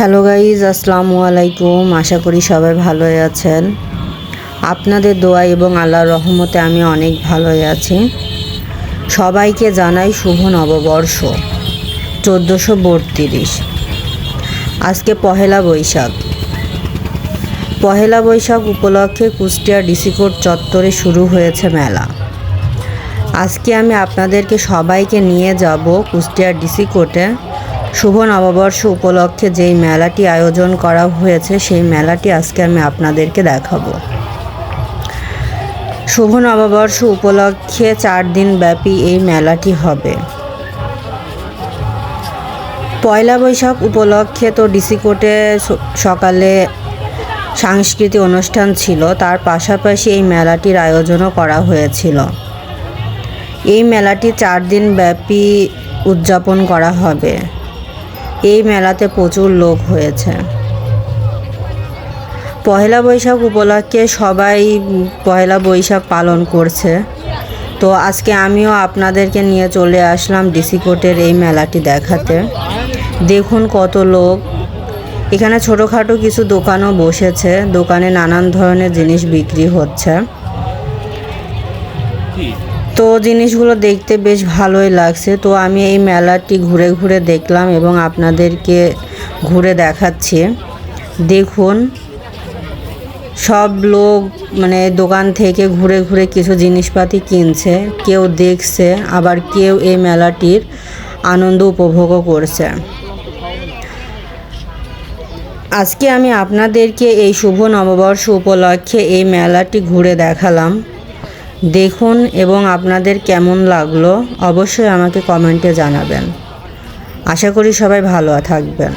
Hello guys, আসসালামু আলাইকুম। আশা করি সবাই ভালোই আছেন। আপনাদের দোয়া এবং আল্লাহর রহমতে আমি অনেক ভালোই আছি। সবাইকে জানাই শুভ নববর্ষ, চোদ্দোশো বত্রিশ। আজকে পহেলা বৈশাখ। পহেলা বৈশাখ উপলক্ষে কুষ্টিয়া ডিসিকোট চত্বরে শুরু হয়েছে মেলা। আজকে আমি আপনাদেরকে সবাইকে নিয়ে যাব কুষ্টিয়া ডিসি কোর্টে। শুভ নববর্ষ উপলক্ষে যেই মেলাটি আয়োজন করা হয়েছে, সেই মেলাটি আজকে আমি আপনাদেরকে দেখাবো। শুভ নববর্ষ উপলক্ষে চার দিন ব্যাপী এই মেলাটি হবে। পয়লা বৈশাখ উপলক্ষে তো ডিসি কোর্টে সকালে সাংস্কৃতিক অনুষ্ঠান ছিল, তার পাশাপাশি এই মেলাটির আয়োজনও করা হয়েছিল। এই মেলাটি চার দিন ব্যাপী উদযাপন করা হবে। এই মেলাতে প্রচুর লোক হয়েছে। পহেলা বৈশাখ উপলক্ষে সবাই পহেলা বৈশাখ পালন করছে। তো আজকে আমিও আপনাদেরকে নিয়ে চলে আসলাম ডিসি কোর্টের এই মেলাটি দেখাতে। দেখুন কত লোক। এখানে ছোটোখাটো কিছু দোকানও বসেছে। দোকানে নানান ধরনের জিনিস বিক্রি হচ্ছে। তো জিনিসগুলো দেখতে বেশ ভালোই লাগছে। তো আমি এই মেলাটি ঘুরে ঘুরে দেখলাম এবং আপনাদেরকে ঘুরে দেখাচ্ছি। দেখুন, সব লোক মানে দোকান থেকে ঘুরে ঘুরে কিছু জিনিসপাতি কিনছে, কেউ দেখছে, আবার কেউ এই মেলাটির আনন্দ উপভোগও করছে। আজকে আমি আপনাদেরকে এই শুভ নববর্ষ উপলক্ষে এই মেলাটি ঘুরে দেখালাম। দেখুন এবং আপনাদের কেমন লাগল অবশ্যই আমাকে কমেন্টে জানাবেন। আশা করি সবাই ভালো থাকবেন।